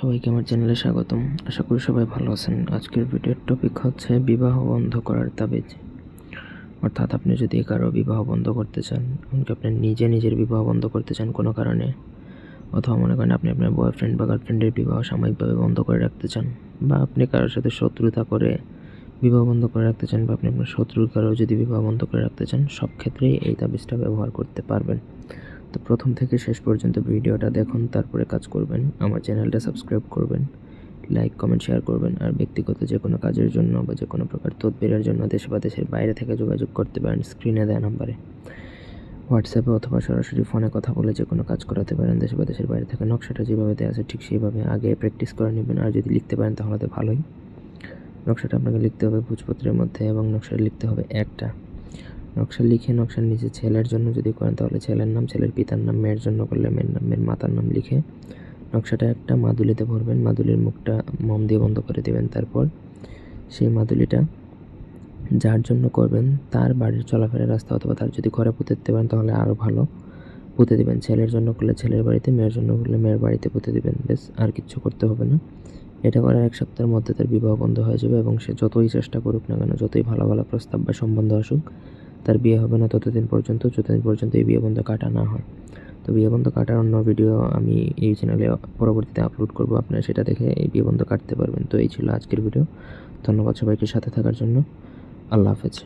সবাইকে আমার চ্যানেলে স্বাগতম। আশা করি সবাই ভালো আছেন। আজকের ভিডিওর টপিক হচ্ছে বিবাহ বন্ধ করার তাবিজ। অর্থাৎ আপনি যদি কারও বিবাহ বন্ধ করতে চান, এমনকি আপনি নিজে নিজের বিবাহ বন্ধ করতে চান কোনো কারণে, অথবা মনে করেন আপনি আপনার বয়ফ্রেন্ড বা গার্লফ্রেন্ডের বিবাহ সাময়িকভাবে বন্ধ করে রাখতে চান, বা আপনি কারোর সাথে শত্রুতা করে বিবাহ বন্ধ করে রাখতে চান, বা আপনি আপনার শত্রুর কারও যদি বিবাহ বন্ধ করে রাখতে চান, সব ক্ষেত্রেই এই তাবিজটা ব্যবহার করতে পারবেন। তো প্রথম থেকে শেষ পর্যন্ত ভিডিওটা দেখুন, তারপরে কাজ করবেন। আমার চ্যানেলটা সাবস্ক্রাইব করবেন, লাইক, কমেন্ট, শেয়ার করবেন, আর ব্যক্তিগত যে কোনো কাজের জন্য বা যে কোনো প্রকার তদবিরের জন্য দেশে বা দেশের বাইরে থেকে যোগাযোগ করতে পারেন স্ক্রিনে দেওয়া নাম্বারে। হোয়াটসঅ্যাপে অথবা সরাসরি ফোনে কথা বলে যে কোনো কাজ করাতে পারেন দেশে বা দেশের বাইরে থেকে নকশাটা যেভাবে দেওয়া আছে ঠিক সেইভাবে আগে প্র্যাকটিস করে নেবেন, আর যদি লিখতে পারেন তাহলে তো ভালোই। নকশাটা আপনাকে লিখতে হবে ভোজপত্রের মধ্যে এবং নকশাটা লিখতে হবে একটা। নকশা লিখে নকশার নিচে ছেলের জন্য যদি করেন, তাহলে ছেলের নাম, ছেলের পিতার নাম, মেয়ের জন্য করলে মেয়ের নাম, মেয়ের মাতার নাম লিখে নকশাটা একটা মাদুলিতে ভরবেন। মাদুলির মুখটা মম দিয়ে বন্ধ করে দেবেন। তারপর সেই মাদুলিটা যার জন্য করবেন, তার বাড়ির চলাফেরার রাস্তা অথবা তার যদি ঘরে পুঁতে দিতে পারেন, তাহলে আরও ভালো পুঁতে দেবেন। ছেলের জন্য করলে ছেলের বাড়িতে, মেয়ের জন্য করলে মেয়ের বাড়িতে পুঁতে দেবেন। বেশ আর কিচ্ছু করতে হবে না। এটা করার এক সপ্তাহের মধ্যে তার বিবাহ বন্ধ হয়ে যাবে এবং সে যতই চেষ্টা করুক না কেন, যতই ভালো ভালো প্রস্তাব বা সম্বন্ধ আসুক তার বিয়ে হবে না ততদিন পর্যন্ত, যতদিন পর্যন্ত এই বিয়ে বন্ধ কাটা না হয়। তো বিয়ে বন্ধ কাটার অন্য ভিডিও আমি এই চ্যানেলে পরবর্তীতে আপলোড করব। আপনারা সেটা দেখে এই বিয়ে বন্ধ কাটতে পারবেন। তো এই ছিল আজকের ভিডিও ধন্যবাদ সবাইকে সাথে থাকার জন্য। আল্লাহ হাফেজ।